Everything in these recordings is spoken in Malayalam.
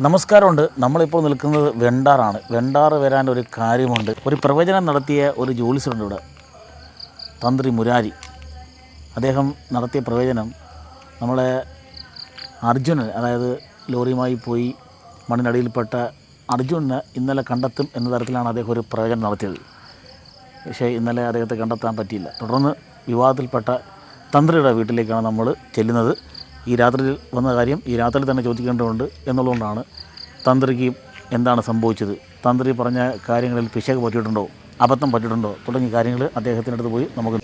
നമസ്കാരമുണ്ട്. നമ്മളിപ്പോൾ നിൽക്കുന്നത് വെണ്ടാറാണ്. വെണ്ടാർ വരാൻ ഒരു കാര്യമുണ്ട്. ഒരു പ്രവചനം നടത്തിയ ഒരു ജോലിസുണ്ട് ഇവിടെ. തന്ത്രി മുരാരി. അദ്ദേഹം നടത്തിയ പ്രവചനം നമ്മളെ അർജുനൻ അതായത് ലോറിയുമായി പോയി മണ്ണിനടിയിൽപ്പെട്ട അർജുനന് ഇന്നലെ കണ്ടെത്തും എന്ന തരത്തിലാണ് അദ്ദേഹം ഒരു പ്രവചനം നടത്തിയത്. പക്ഷേ ഇന്നലെ അദ്ദേഹത്തെ കണ്ടെത്താൻ പറ്റിയില്ല. തുടർന്ന് വിവാദത്തിൽപ്പെട്ട തന്ത്രിയുടെ വീട്ടിലേക്കാണ് നമ്മൾ ചെല്ലുന്നത്. ഈ രാത്രിയിൽ വന്ന കാര്യം ഈ രാത്രിയിൽ തന്നെ ചോദിക്കേണ്ടതുണ്ട് എന്നുള്ളതുകൊണ്ടാണ് തന്ത്രിക്ക് എന്താണ് സംഭവിച്ചത്? തന്ത്രി പറഞ്ഞ കാര്യങ്ങളിൽ പിശക് പറ്റിയിട്ടുണ്ടോ? അബദ്ധം പറ്റിയിട്ടുണ്ടോ? തുടങ്ങിയ കാര്യങ്ങൾ അദ്ദേഹത്തിന്റെ അടുത്ത് പോയി നമുക്ക്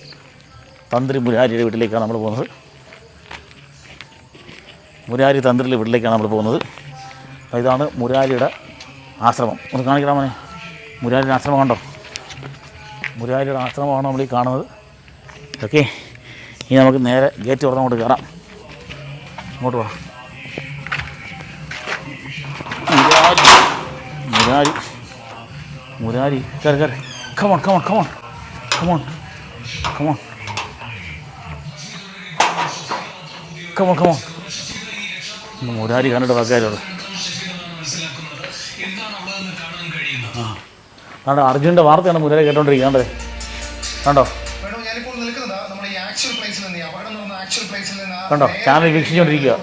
തന്ത്രി മുരാരിയുടെ വീട്ടിലേക്കാണ് നമ്മൾ പോകുന്നത്. മുരാരി തന്ത്രിയുടെ വീട്ടിലേക്കാണ് നമ്മൾ പോകുന്നത്. അപ്പോൾ ഇതാണ് മുരാരിയുടെ ആശ്രമം. ഒന്ന് കാണിക്കണം മോനെ. മുരാരിയുടെ ആശ്രമം കണ്ടോ? മുരാരിയുടെ ആശ്രമമാണ് നമ്മൾ ഈ കാണുന്നത്. ഓക്കെ. ഇനി നമുക്ക് നേരെ ഗേറ്റ് തുറന്നുകൊണ്ട് കയറാം. ഇങ്ങോട്ട് വാ. മുരാരി. മുരാരി. മുരാരി. കയറി കയറി. Come on come on come on come on come on come on come on Murari കണ്ടിട്ട് വാക്കാരുള്ളത്. ആ. അർജുന്റെ വാർത്തയാണ് മുരാരി കേട്ടോണ്ടിരിക്കുന്നത്. കണ്ടോ? കണ്ടോ? ചാനൽ വീക്ഷിച്ചുകൊണ്ടിരിക്കുക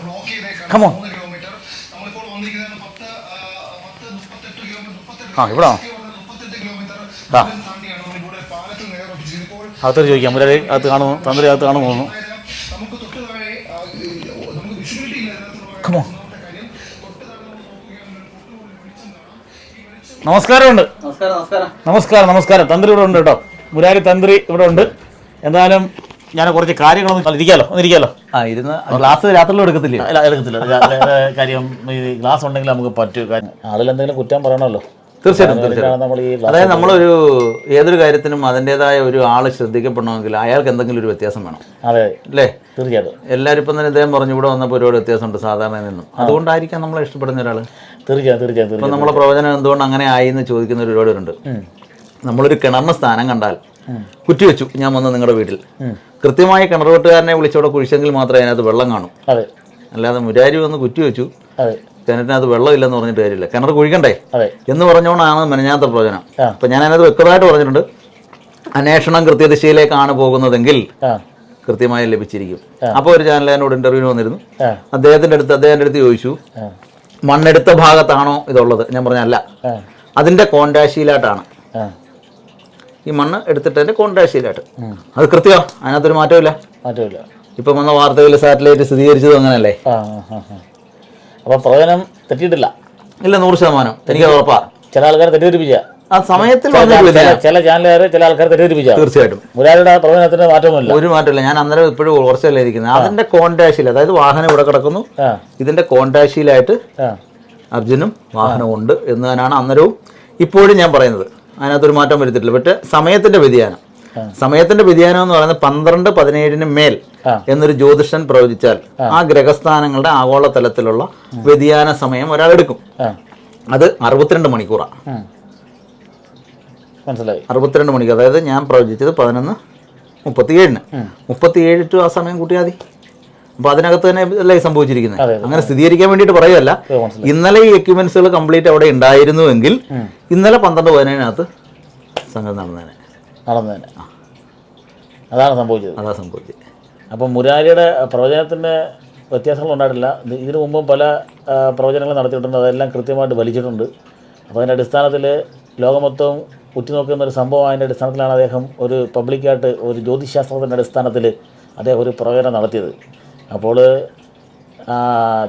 കമോ ആ, ഇവിടെ ആ അകത്തോട്ട് ചോദിക്കാം. മുരാരി അകത്ത് കാണുന്നു തന്ത്രി അകത്ത് കാണുന്നു നമസ്കാരമുണ്ട്. നമസ്കാരം നമസ്കാരം. നമസ്കാരം നമസ്കാരം. തന്ത്രി ഇവിടെ ഉണ്ട് കേട്ടോ. മുരാരി തന്ത്രി ഇവിടെ ഉണ്ട്. എന്തായാലും ഞാൻ കുറച്ച് കാര്യങ്ങളൊന്നും ഇരിക്കാലോ ഒന്ന് ഇരിക്കാലോ. ആ ഇരുന്ന് ഗ്ലാസ് രാത്രിയിലും എടുക്കത്തില്ല? എടുക്കത്തില്ല. കാര്യം ഈ ഗ്ലാസ് ഉണ്ടെങ്കിൽ നമുക്ക് പറ്റും. അതിൽ അതിലെന്തെങ്കിലും കുറ്റം പറയണമല്ലോ. തീർച്ചയായിട്ടും നമ്മൾ ഈ glass അതായത് നമ്മളൊരു ഏതൊരു കാര്യത്തിനും അതിന്റെതായ ഒരു ആൾ ശ്രദ്ധിക്കപ്പെടണമെങ്കിൽ അയാൾക്ക് എന്തെങ്കിലും ഒരു വ്യത്യാസം വേണം. അതെ അല്ലേ? തീർച്ചയായിട്ടും. എല്ലാവരും ഇപ്പം തന്നെ ഇദ്ദേഹം പറഞ്ഞു ഇവിടെ വന്നപ്പോൾ ഒരുപാട് വ്യത്യാസമുണ്ട് സാധാരണ നിന്നും. അതുകൊണ്ടായിരിക്കാം നമ്മളെ ഇഷ്ടപ്പെടുന്ന ഒരാൾ തീർച്ചയായും തീർച്ചയായും ഇപ്പം നമ്മളെ പ്രവചനം എന്തുകൊണ്ട് അങ്ങനെ ആയി എന്ന് ചോദിക്കുന്ന ഒരുപാട് പേരുണ്ട്. നമ്മളൊരു കിണറിന് സ്ഥാനം കണ്ടാൽ കുറ്റിവെച്ചു. ഞാൻ വന്ന് നിങ്ങളുടെ വീട്ടിൽ. കൃത്യമായി കിണർ വെട്ടുകാരനെ വിളിച്ചവിടെ കുഴിച്ചെങ്കിൽ മാത്രമേ അതിനകത്ത് വെള്ളം കാണും. അല്ലാതെ മുരാരി വന്ന് കുറ്റിവെച്ചു. കിണറ്റിനകത്ത് വെള്ളമില്ലെന്ന് പറഞ്ഞിട്ട് കാര്യമില്ല. കിണർ കുഴിക്കണ്ടേ? എന്ന് പറഞ്ഞുകൊണ്ടാണ് മെനഞ്ഞാത്ത പ്രവചനം. അപ്പൊ ഞാൻ അതിനകത്ത് വ്യക്തമായിട്ട് പറഞ്ഞിട്ടുണ്ട്. അന്വേഷണം കൃത്യദിശയിലേക്കാണ് പോകുന്നതെങ്കിൽ കൃത്യമായി ലഭിച്ചിരിക്കും. അപ്പോൾ ഒരു ചാനൽ എന്നോട് ഇന്റർവ്യൂവിന് വന്നിരുന്നു. അദ്ദേഹത്തിന്റെ അടുത്ത് അദ്ദേഹത്തിന്റെ അടുത്ത് ചോദിച്ചു. മണ്ണെടുത്ത ഭാഗത്താണോ ഇതുള്ളത്? ഞാൻ പറഞ്ഞ അല്ല ആ. അതിന്റെ കോണ്ടാശിയിലായിട്ടാണ് ഈ മണ്ണ് എടുത്തിട്ട് തന്നെ കോണ്ടാശിയിലായിട്ട് അത് കൃത്യം? അതിനകത്തൊരു മാറ്റമില്ല മാറ്റമില്ല ഇപ്പം വന്ന വാർത്തകളിൽ സാറ്റലൈറ്റ് സ്ഥിരീകരിച്ചതും അങ്ങനല്ലേ അപ്പോൾ പ്രവചനം തെറ്റിയിട്ടില്ല. ഇല്ല നൂറ് ശതമാനം. എനിക്ക് ഉറപ്പാ. ചില ആൾക്കാർ തെറ്റിദ്ധരിപ്പിച്ച ആ സമയത്തിൽ ചില ചാനലുകാർ ചില ആൾക്കാർ തെറ്റിദ്ധരിപ്പിച്ച തീർച്ചയായിട്ടും. മുരാരിയുടെ പ്രവചനത്തിന് മാറ്റമൊന്നുമില്ല. ഒരു മാറ്റമില്ല. ഞാൻ അന്നേരം ഇപ്പോഴും ഉറച്ചല്ലേ ഇരിക്കുന്നത്. അതിന്റെ കോൺട്രാക്ഷിൽ അതായത് വാഹനം ഇവിടെ കിടക്കുന്നു. ഇതിന്റെ കോൺട്രാക്ഷിയിലായിട്ട് അർജുനും അർജുനും വാഹനമുണ്ട് എന്ന് തന്നെയാണ് അന്നേരവും ഇപ്പോഴും ഞാൻ പറയുന്നത്. അതിനകത്തൊരു മാറ്റം വരുത്തിട്ടില്ല പക്ഷേ സമയത്തിന്റെ വ്യതിയാനം. സമയത്തിന്റെ വ്യതിയാനം എന്ന് പറയുന്നത് പന്ത്രണ്ട് പതിനേഴിന് മേൽ. എന്നൊരു ജ്യോതിഷൻ പ്രവചിച്ചാൽ ആ. ഗ്രഹസ്ഥാനങ്ങളുടെ ആഗോള തലത്തിലുള്ള വ്യതിയാന സമയം ഒരാൾ എടുക്കും. അത് അറുപത്തിരണ്ട് മണിക്കൂറാണ്. മനസ്സിലായി. അറുപത്തിരണ്ട് മണിക്കൂർ. അതായത് ഞാൻ പ്രവചിച്ചത് പതിനൊന്ന് മുപ്പത്തിയേഴിന്. മുപ്പത്തിയേഴ് ടു ആ സമയം കൂട്ടിയാൽ മതി. അപ്പൊ അതിനകത്ത് തന്നെ അല്ലേ സംഭവിച്ചിരിക്കുന്നത്? അങ്ങനെ സ്ഥിരീകരിക്കാൻ വേണ്ടിയിട്ട് പറയുമല്ല ഇന്നലെ ഈ എക്യുപ്മെന്റ്സുകൾ കംപ്ലീറ്റ് അവിടെ ഉണ്ടായിരുന്നുവെങ്കിൽ ഇന്നലെ പന്ത്രണ്ട് പതിനേഴിനകത്ത് സംഘം നടന്നേനെ. നടന്നേനെ. അതാണ് സംഭവിച്ചത്. അതാ സംഭവിച്ചത്. അപ്പം മുരാരിയുടെ പ്രവചനത്തിന്റെ വ്യത്യാസങ്ങൾ ഉണ്ടായിട്ടില്ല. ഇതിനു മുമ്പും പല പ്രവചനങ്ങൾ നടത്തിയിട്ടുണ്ട്. അതെല്ലാം കൃത്യമായിട്ട് വലിച്ചിട്ടുണ്ട്. അപ്പോൾ അതിന്റെ അടിസ്ഥാനത്തിൽ ലോകമൊത്തം ഉറ്റുനോക്കുന്ന ഒരു സംഭവം അതിന്റെ അടിസ്ഥാനത്തിലാണ് അദ്ദേഹം ഒരു പബ്ലിക്കായിട്ട് ഒരു ജ്യോതിശാസ്ത്രത്തിന്റെ അടിസ്ഥാനത്തിൽ അദ്ദേഹം ഒരു പ്രവചനം നടത്തിയത്. അപ്പോൾ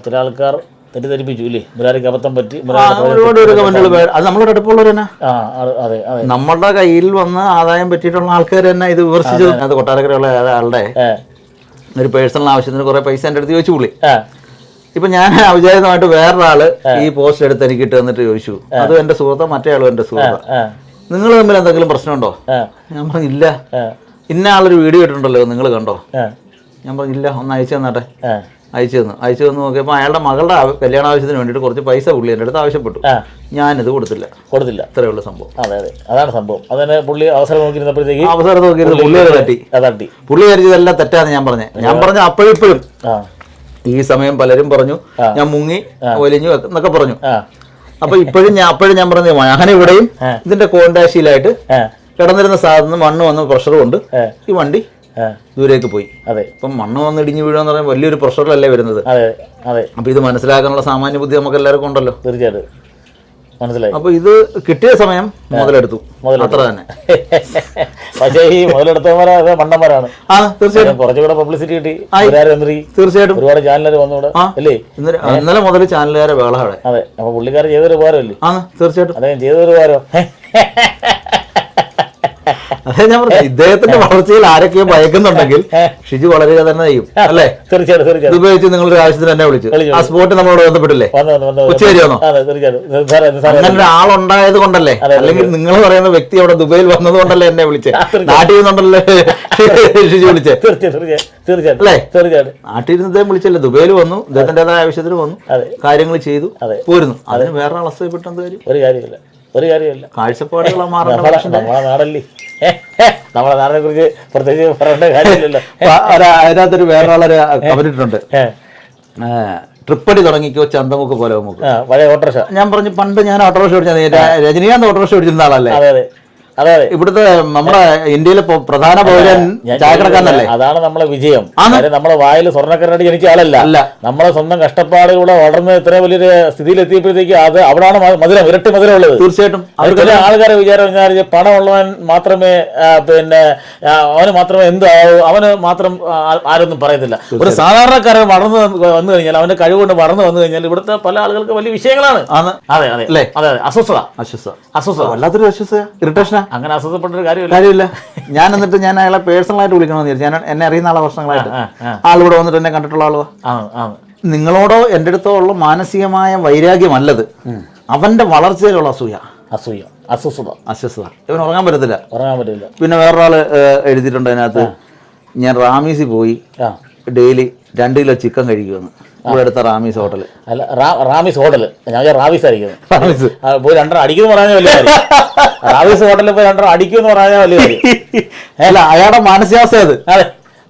ചില ആൾക്കാർ തെറ്റിദ്ധരിപ്പിച്ചു ഇല്ലേ? മുരാരിക്ക് അബദ്ധം പറ്റി ഒരുപാട് ഒരു കമന്റുകൾ അത് നമ്മളുടെ അടുപ്പുള്ളവർ തന്നെ. അതെ അതെ നമ്മളുടെ കയ്യിൽ വന്ന് ആദായം പറ്റിയിട്ടുള്ള ആൾക്കാർ തന്നെ ഇത് വിമർശിച്ചു. അത് കൊട്ടാരക്കരയുള്ള ആളുടെ ഒരു പേഴ്സണൽ ആവശ്യത്തിന് കുറെ പൈസ എന്റെ അടുത്ത് ചോദിച്ചു പുള്ളി. ഇപ്പൊ ഞാൻ ഔചാരികമായിട്ട് വേറൊരാൾ ഈ പോസ്റ്റ് എടുത്ത് എനിക്ക് ഇട്ട് തന്നിട്ട് ചോദിച്ചു. അത് എന്റെ സുഹൃത്തോ മറ്റേ ആളും എന്റെ സുഹൃത്തോ. നിങ്ങൾ തമ്മിൽ എന്തെങ്കിലും പ്രശ്നമുണ്ടോ? ഞാൻ പറഞ്ഞില്ല ഇന്ന ആളൊരു വീഡിയോ ഇട്ടിട്ടുണ്ടല്ലോ നിങ്ങൾ കണ്ടോ? ഞാൻ പറഞ്ഞില്ല ഒന്ന് അയച്ചു തന്നാട്ടെ. അയച്ചു തന്നു. അയച്ചു തന്നു നോക്കിയപ്പോൾ അയാളുടെ മകളുടെ കല്യാണ ആവശ്യത്തിന് വേണ്ടിയിട്ട് കുറച്ച് പൈസ പുള്ളി എന്റെ അടുത്ത് ആവശ്യപ്പെട്ടു. ഞാനിത് കൊടുത്തില്ല. കൊടുത്തില്ല. ഇത്രയുള്ള സംഭവം. അതെ അതെ. അതാണ് സംഭവം. അതന്നെ പുള്ളി അവസരം നോക്കിയിരുന്നപ്പോഴത്തേക്ക് അവസരം നോക്കിയിരുന്നു പുള്ളി തട്ടി. തട്ടി. പുള്ളി വിചാരിച്ചതെല്ലാം തെറ്റാന്ന് ഞാൻ പറഞ്ഞത് ഞാൻ പറഞ്ഞ അപ്പോഴും ഇപ്പോഴും ഈ സമയം പലരും പറഞ്ഞു ഞാൻ മുങ്ങി ഒലിഞ്ഞു എന്നൊക്കെ പറഞ്ഞു. അപ്പൊ ഇപ്പോഴും ഞാൻ അപ്പോഴും ഞാൻ പറഞ്ഞത് ഞാൻ ഇവിടെയും ഇതിന്റെ കോണ്ടാശിയിലായിട്ട് കിടന്നിരുന്ന സാധനം മണ്ണ് വന്ന് പ്രഷർ കൊണ്ട് ഈ വണ്ടി ദൂരേക്ക് പോയി. അതെ. ഇപ്പം മണ്ണ് വന്ന് ഇടിഞ്ഞു വീഴുക പറയുമ്പോൾ വലിയൊരു പ്രഷറിലല്ലേ വരുന്നത്? അതെ അതെ. അപ്പൊ ഇത് മനസ്സിലാക്കാനുള്ള സാമാന്യ ബുദ്ധി നമുക്ക് എല്ലാവർക്കും ഉണ്ടല്ലോ. തീർച്ചയായിട്ടും. മനസ്സിലായി. അപ്പോൾ ഇത് കിട്ടിയ സമയം മുതലെടുത്തു. അത്ര തന്നെ. പക്ഷേ ഈ മുതലെടുത്തവന്മാരാ മണ്ണന്മാരാണ് ആ തീർച്ചയായിട്ടും. കുറച്ചുകൂടെ പബ്ലിസിറ്റി കിട്ടി. പുരാരതന്ത്രി തീർച്ചയായിട്ടും. ഒരുപാട് ചാനലുകാർ വന്നുകൂടെ. അല്ലേ? ഇന്നലെ മുതൽ ചാനലുകാരെ വേള അവിടെ. അതെ. അപ്പൊ പുള്ളിക്കാരൻ ചെയ്തൊരു ഉപകാരമല്ലേ? ആ തീർച്ചയായിട്ടും. അദ്ദേഹം ചെയ്തൊരു ഉപകാരം. അതെ ഞാൻ പറഞ്ഞു ഇദ്ദേഹത്തിന്റെ വളർച്ചയിൽ ആരൊക്കെയോ ഭയക്കുന്നുണ്ടെങ്കിൽ ഷിജു വളരെ തന്നെ ചെയ്യും അല്ലേ? തീർച്ചയായിട്ടും ഉപയോഗിച്ച് നിങ്ങളൊരു ആവശ്യത്തിന് എന്നെ വിളിച്ചു. ആ സ്പോട്ട് നമ്മളോട് ബന്ധപ്പെട്ടില്ലേ? ഉച്ചവരെ വന്നോ അങ്ങനെ ഒരാളുണ്ടായത് കൊണ്ടല്ലേ? അല്ലെങ്കിൽ നിങ്ങൾ പറയുന്ന വ്യക്തി അവിടെ ദുബൈയിൽ വന്നത് കൊണ്ടല്ലേ എന്നെ വിളിച്ചേ? നാട്ടിൽ നിന്നുണ്ടല്ലേ ഷിജു വിളിച്ചേ? അല്ലേ? നാട്ടിൽ നിന്ന് ഇദ്ദേഹം വിളിച്ചല്ലേ? ദുബൈയിൽ വന്നു ഇദ്ദേഹത്തിന്റെതായ ആവശ്യത്തിന് വന്നു അതെ. കാര്യങ്ങൾ ചെയ്തു പോരുന്നു. അതിന് വേറെ അവസ്ഥപ്പെട്ട എന്ത് കാര്യം? ഒരു കാര്യമില്ല. ഒരു കാര്യമില്ല കാഴ്ചപ്പാടുകളെ നമ്മളെ നാടല്ലേ? നമ്മളെ നാടിനെ കുറിച്ച് പ്രത്യേകിച്ച് പറയേണ്ട കാര്യമില്ലല്ലോ. അതിനകത്തൊരു വേറെ ആളൊരു കമന്റിട്ടുണ്ട് ഏ, ട്രിപ്പടി തുടങ്ങിക്കോ ചന്തമുക്ക് പോലെ നമുക്ക്. പഴയ ഓട്ടോറിക്ഷ. ഞാൻ പറഞ്ഞു പണ്ട് ഞാൻ ഓട്ടോറിക്ഷ ഓടിച്ചത് രജനീകാന്ത് ഓട്ടോറിക്ഷ ഓടിച്ചിരുന്ന ആളല്ലേ? അതെ ഇവിടുത്തെ നമ്മുടെ ഇന്ത്യയിലെ പ്രധാന പൗരൻ ചായക്കടക്കാരനല്ലേ അതാണ് നമ്മളെ വിജയം. നമ്മളെ വായിൽ സ്വർണക്കരടി ജനിച്ച ആളല്ല. അല്ല. നമ്മളെ സ്വന്തം കഷ്ടപ്പാടിലൂടെ വളർന്ന് ഇത്ര വലിയൊരു സ്ഥിതിയിൽ എത്തിയപ്പോഴത്തേക്ക് അത് അവിടാണ് മധുരം ഇരട്ടി മധുരം ഉള്ളത് തീർച്ചയായിട്ടും ചില ആൾക്കാരെ വിചാരം വെച്ചാൽ പണമുള്ളവൻ മാത്രമേ പിന്നെ അവന് മാത്രമേ എന്ത് അവന് മാത്രം ആരൊന്നും പറയത്തില്ല. ഒരു സാധാരണക്കാരൻ വളർന്ന് വന്നു കഴിഞ്ഞാൽ അവന്റെ കഴിവുകൊണ്ട് വളർന്നു വന്നു കഴിഞ്ഞാൽ ഇവിടുത്തെ പല ആളുകൾക്ക് വലിയ വിഷയങ്ങളാണ്. അതെ അതെ? അതെ അതെ. അസ്വസ്ഥത. അസ്വസ്ഥ അസ്വസ്ഥ വല്ലാത്തൊരു അസ്വസ്ഥ ഇറിറ്റേഷനാ അങ്ങനെ അസ്വസ്ഥപ്പെട്ട ഒരു കാര്യമില്ല. കാര്യമില്ല. ഞാൻ എന്നിട്ട് ഞാൻ അയാളെ പേഴ്സണൽ ആയിട്ട് വിളിക്കണമെന്ന് വിചാരിച്ചു. ഞാൻ എന്നെ അറിയുന്ന ആളെ വർഷങ്ങളായിട്ട്. ആളിവിടെ വന്നിട്ട് എന്നെ കണ്ടിട്ടുള്ള ആളുവാ. നിങ്ങളോടോ എന്റെ അടുത്തോ ഉള്ള മാനസികമായ വൈരാഗ്യമല്ലത്. അവന്റെ വളർച്ചയിലുള്ള അസൂയ. അസൂയ. അസ്വസ്ഥത. അസ്വസ്ഥത. ഇവൻ ഉറങ്ങാൻ പറ്റത്തില്ല. ഉറങ്ങാൻ പറ്റില്ല പിന്നെ വേറൊരാൾ എഴുതിയിട്ടുണ്ട് അതിനകത്ത്. ഞാൻ റാമീസിൽ പോയി ഡെയിലി രണ്ട് കിലോ ചിക്കൻ കഴിക്കുമെന്ന്. ഇവിടെ അടുത്ത റാമീസ് ഹോട്ടൽ അല്ല റാമീസ് റാമിസ് ഹോട്ടൽ ഞാൻ റാവിസ് ആയിരിക്കും. റാമീസ്. പോയി രണ്ടെണ്ണം അടിക്കുമെന്ന് പറഞ്ഞാൽ വലിയ കാര്യം. റാവിസ് ഹോട്ടലിൽ പോയി രണ്ടെണ്ണം അടിക്കുമെന്ന് പറഞ്ഞാൽ വലിയ കാര്യം. അല്ല അയാളുടെ മാനസികാവസ്ഥ അത് അതെ.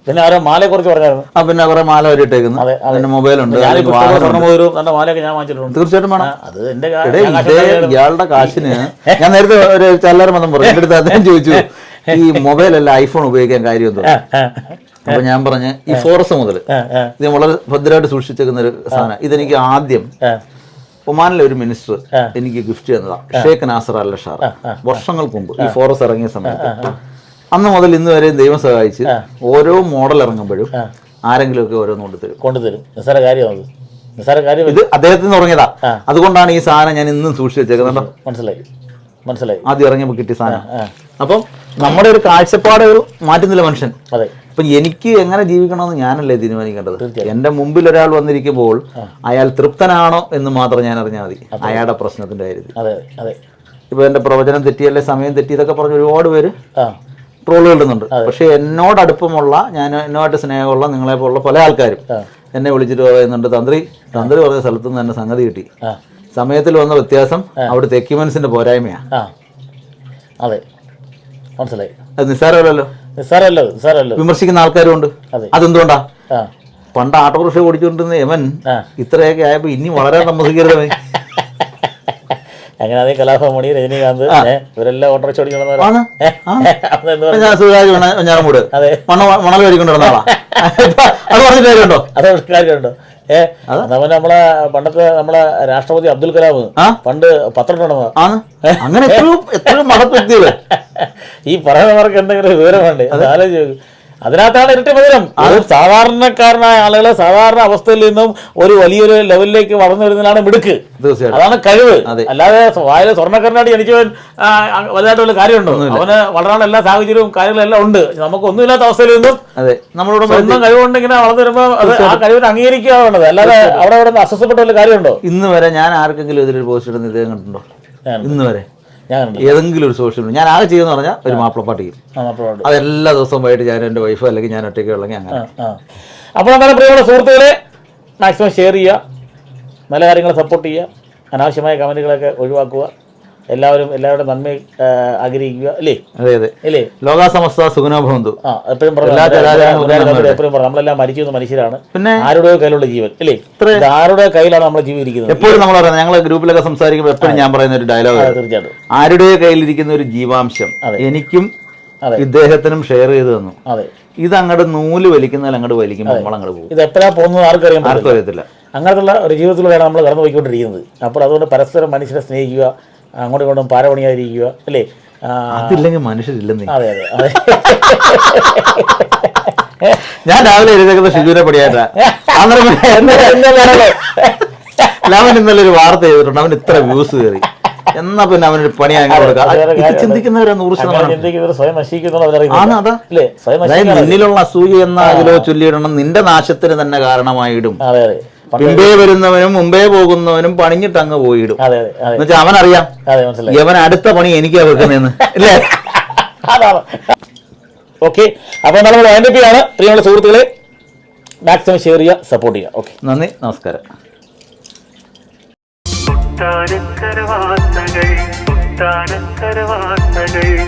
പിന്നെ അവരെ മാലയെ കുറിച്ച് പറഞ്ഞായിരുന്നു. ആ പിന്നെ കുറെ മാല വരിട്ടേക്കുന്നു അതെ, അതെ. പിന്നെ മൊബൈലുണ്ട് സ്വർണമോതിരവും തന്റെ മാലയൊക്കെ ഞാൻ വാങ്ങിച്ചിട്ടുണ്ട്. തീർച്ചയായിട്ടും വേണം. അത് എന്റെ. ഇയാളുടെ കാശിന് ഞാൻ നേരത്തെ ഒരു ചല്ലാരം മതം പറഞ്ഞു. എന്റെ അടുത്ത് അദ്ദേഹം ചോദിച്ചു ഈ മൊബൈലല്ല ഐഫോൺ ഉപയോഗിക്കാൻ കാര്യം അപ്പൊ ഞാൻ പറഞ്ഞ ഈ ഫോറസ്റ്റ് മുതൽ ഇത് വളരെ ഭദ്രമായിട്ട് സൂക്ഷിച്ചേക്കുന്ന ഒരു സാധനം. ഇതെനിക്ക് ആദ്യം. ഒമാനിലെ ഒരു മിനിസ്റ്റർ എനിക്ക് ഗിഫ്റ്റ് തന്നതാണ് ഷേഖ് നാസർ അല്ല ഷാർ വർഷങ്ങൾക്ക് മുമ്പ് ഈ ഫോറസ്റ്റ് ഇറങ്ങിയ സമയത്ത് അന്ന് മുതൽ ഇന്ന് വരെയും ദൈവം സഹായിച്ച് ഓരോ മോഡൽ ഇറങ്ങുമ്പോഴും ആരെങ്കിലുമൊക്കെ ഓരോന്ന് കൊണ്ടുതരും. കൊണ്ടുതരും. നിസ്സാര കാര്യം അത്. നിസ്സാര കാര്യം ഇത് അദ്ദേഹത്തിൽ നിന്ന് തുടങ്ങിയതാ. അതുകൊണ്ടാണ് ഈ സാധനം ഞാൻ ഇന്നും സൂക്ഷിച്ചു വെച്ചേക്കുന്നത് മനസ്സിലായി. മനസ്സിലായി. ആദ്യം ഇറങ്ങിയപ്പോൾ കിട്ടിയ സാധനം. അപ്പം നമ്മുടെ ഒരു കാഴ്ചപ്പാട് മാറ്റുന്നില്ല മനുഷ്യൻ. അതെ. അപ്പം എനിക്ക് എങ്ങനെ ജീവിക്കണമെന്ന് ഞാനല്ലേ തീരുമാനിക്കേണ്ടത്? എന്റെ മുമ്പിൽ ഒരാൾ വന്നിരിക്കുമ്പോൾ അയാൾ തൃപ്തനാണോ എന്ന് മാത്രം ഞാൻ അറിഞ്ഞാൽ മതി. അയാളുടെ പ്രശ്നത്തിന്റെ കാര്യത്തിൽ. ഇപ്പൊ എന്റെ പ്രവചനം തെറ്റിയല്ലേ സമയം തെറ്റി ഇതൊക്കെ പറഞ്ഞ് ഒരുപാട് പേര് ട്രോളുകൾ ഇടുന്നുണ്ട് പക്ഷെ എന്നോട് അടുപ്പമുള്ള ഞാൻ എന്നോട്ട് സ്നേഹമുള്ള നിങ്ങളെ പോലുള്ള പല ആൾക്കാരും എന്നെ വിളിച്ചിട്ട് പറയുന്നുണ്ട് തന്ത്രി തന്ത്രി പറഞ്ഞ സ്ഥലത്ത് നിന്ന് തന്നെ സംഗതി കിട്ടി. സമയത്തിൽ വന്ന വ്യത്യാസം അവിടുത്തെ എക്യുപ്മെന്റ്സിന്റെ പോരായ്മയാണ് ആ. അതെ. മനസ്സിലായി. അത് നിസ്സാരമല്ലല്ലോ. നിസ്സാരമല്ലോ നിസ്സാരമല്ലോ വിമർശിക്കുന്ന ആൾക്കാരും ഉണ്ട് അതെ. അതെന്തുകൊണ്ടാ? പണ്ട് ആട്ടോറിക്ഷ ഓടിച്ചുകൊണ്ടിരുന്ന യമൻ. ഇത്രയൊക്കെ ആയപ്പോ ഇനി വളരെ സമ്മതിക്കരുത് അങ്ങനെ അതേ കലാഭവമണി രജനീകാന്ത് ഇവരെല്ലാം ഓട്ടോറിക്ഷ ഞാനമൂട് അതെ. മണ മണൽ മേടിക്കൊണ്ടിരുന്ന ആളാ. അത് അത് കാര്യമുണ്ടോ? ഏ നമ്മൾ നമ്മളെ പണ്ടത്തെ നമ്മളെ രാഷ്ട്രപതി അബ്ദുൽ കലാം പണ്ട് പത്രം അങ്ങനെ എത്രയും എത്രയും മടപ്പെത്തിയത് ഈ പറയുന്നവർക്ക് എന്തെങ്കിലും വിവരം വേണ്ടേ അത് ആലോചിച്ച്. അതിനകത്താണ് ഇരട്ടി മധുരം അത് സാധാരണക്കാരനായ ആളുകളെ സാധാരണ അവസ്ഥയിൽ നിന്നും ഒരു വലിയൊരു ലെവലിലേക്ക് വളർന്നു വരുന്നതിനാണ് മിടുക്ക്. അതാണ് കഴിവ്. അല്ലാതെ വായിലെ സ്വർണക്കരനാടി ജനിച്ചവൻ ആ, വലുതായിട്ട് വല്ല കാര്യമുണ്ടോ? അവന് വളരാനുള്ള എല്ലാ സാഹചര്യവും കാര്യങ്ങളും എല്ലാം ഉണ്ട്. നമുക്ക് ഒന്നുമില്ലാത്ത അവസ്ഥയിൽ നിന്നും നമ്മളോട് സ്വന്തം കഴിവുണ്ടെങ്കിൽ വളർന്നു വരുമ്പോൾ അത് ആ കഴിവിനെ അംഗീകരിക്കുക വേണ്ടത് അല്ലാതെ അവിടെ അവിടെ നിന്ന് അസ്വസ്ഥപ്പെട്ട വല്ല കാര്യമുണ്ടോ? ഇന്ന് വരെ ഞാൻ ആർക്കെങ്കിലും ഇതിലൊരു പോസ്റ്റ് ഇടുന്ന ഇദ്ദേഹം കണ്ടിട്ടുണ്ടോ? ഇന്ന് വരെ. ഏതെങ്കിലും ഒരു സോഷ്യൽ മീഡിയ ഞാൻ ആകെ ചെയ്യുന്ന പറഞ്ഞാൽ ഒരു ആ. അപ്പോഴുണ്ട് അത് എല്ലാ ദിവസവും വൈകിട്ട് ഞാൻ എന്റെ വൈഫ് അല്ലെങ്കിൽ ഞാൻ ഒറ്റയ്ക്ക് ഉള്ളെങ്കിൽ അങ്ങനെ. അപ്പോൾ എന്താണ് പ്രിയമുള്ള സുഹൃത്തുക്കളെ മാക്സിമം ഷെയർ ചെയ്യുക. നല്ല കാര്യങ്ങൾ സപ്പോർട്ട് ചെയ്യുക. അനാവശ്യമായ കമന്റുകളൊക്കെ ഒഴിവാക്കുക. എല്ലാവരും എല്ലാവരുടെ നന്മ ആഗ്രഹിക്കുക അല്ലേ? അതെ അതെ. അല്ലേ? ലോകാസമസ്ത സുഖനോഭവന്തു ആ എപ്പോഴും എപ്പോഴും പറഞ്ഞു നമ്മളെല്ലാം മരിക്കുന്ന മനുഷ്യരാണ്. പിന്നെ? ആരുടെയോ കയ്യിലുള്ള ജീവൻ അല്ലേ? ആരുടെ കയ്യിലാണ് നമ്മൾ ജീവിക്കുന്നത് എപ്പോഴും നമ്മൾ പറയുന്നത് ഞങ്ങൾ ഗ്രൂപ്പിലൊക്കെ സംസാരിക്കുമ്പോൾ എപ്പോഴും ഞാൻ പറയുന്ന ഒരു ഡയലോഗ് തീർച്ചയായിട്ടും. ആരുടെ കയ്യിലിരിക്കുന്ന ഒരു ജീവാംശം എനിക്കും. ഇദ്ദേഹത്തിനും ഷെയർ ചെയ്ത് തന്നു. അതെ. ഇത് അങ്ങോട്ട് നൂൽ വലിക്കുന്നതിൽ അങ്ങോട്ട് വലിക്കുമ്പോൾ നമ്മൾ അങ്ങോട്ട് പോകും. ഇത് എപ്പോഴാ പോകുന്നത് ആർക്കും അറിയാം ആർക്കും അറിയത്തില്ല. അങ്ങനത്തുള്ള ഒരു ജീവിതത്തിലൂടെയാണ് നമ്മൾ കടന്നു പോയിക്കൊണ്ടിരിക്കുന്നത് അപ്പോൾ അതുകൊണ്ട് പരസ്പരം മനുഷ്യരെ സ്നേഹിക്കുക അങ്ങോട്ടും ഇങ്ങോട്ടും പാരപണിയാതിരിക്കുക അല്ലേ? അതില്ലെങ്കിൽ മനുഷ്യരില്ലെന്നേ. അതെ അതെ അതെ. ഞാൻ രാവിലെ എഴുതേക്കുന്ന ഷിജുവിനെ പടിയായിട്ടാ അവൻ ഇന്നലെ ഒരു വാർത്ത ചെയ്തിട്ടുണ്ട്. അവൻ ഇത്ര വ്യൂസ് കയറി. എന്നാ പിന്നെ അവനൊരു പണി ചിന്തിക്കുന്നവരാ നൂറ് ശതമാനം. നിന്നിലുള്ള അസൂയ എന്ന അതിലോ ചൊല്ലിയിടണം. നിന്റെ നാശത്തിന് തന്നെ കാരണമായിടും. പിമ്പേ വരുന്നവനും മുമ്പേ പോകുന്നവനും പണിഞ്ഞിട്ട് അങ്ങ് പോയിടും. അതെ അതെ. അതെ എന്നുവെച്ചാൽ മനസ്സിലായി. യവൻ അടുത്ത പണി എനിക്കാ വെക്കുന്നതെന്ന്. അല്ലേ ഓക്കെ. അപ്പോൾ നമ്മൾ വൈൻഡപ്പ് ചെയ്യാണ്. പ്രിയമുള്ള സുഹൃത്തുക്കളെ മാക്സിമം ഷെയർ ചെയ്യുക സപ്പോർട്ട് ചെയ്യുക. ഓക്കെ. നന്ദി നമസ്കാരം. കൊട്ടാരക്കര വാർത്തകൾ കൊട്ടാരക്കര വാർത്തകൾ.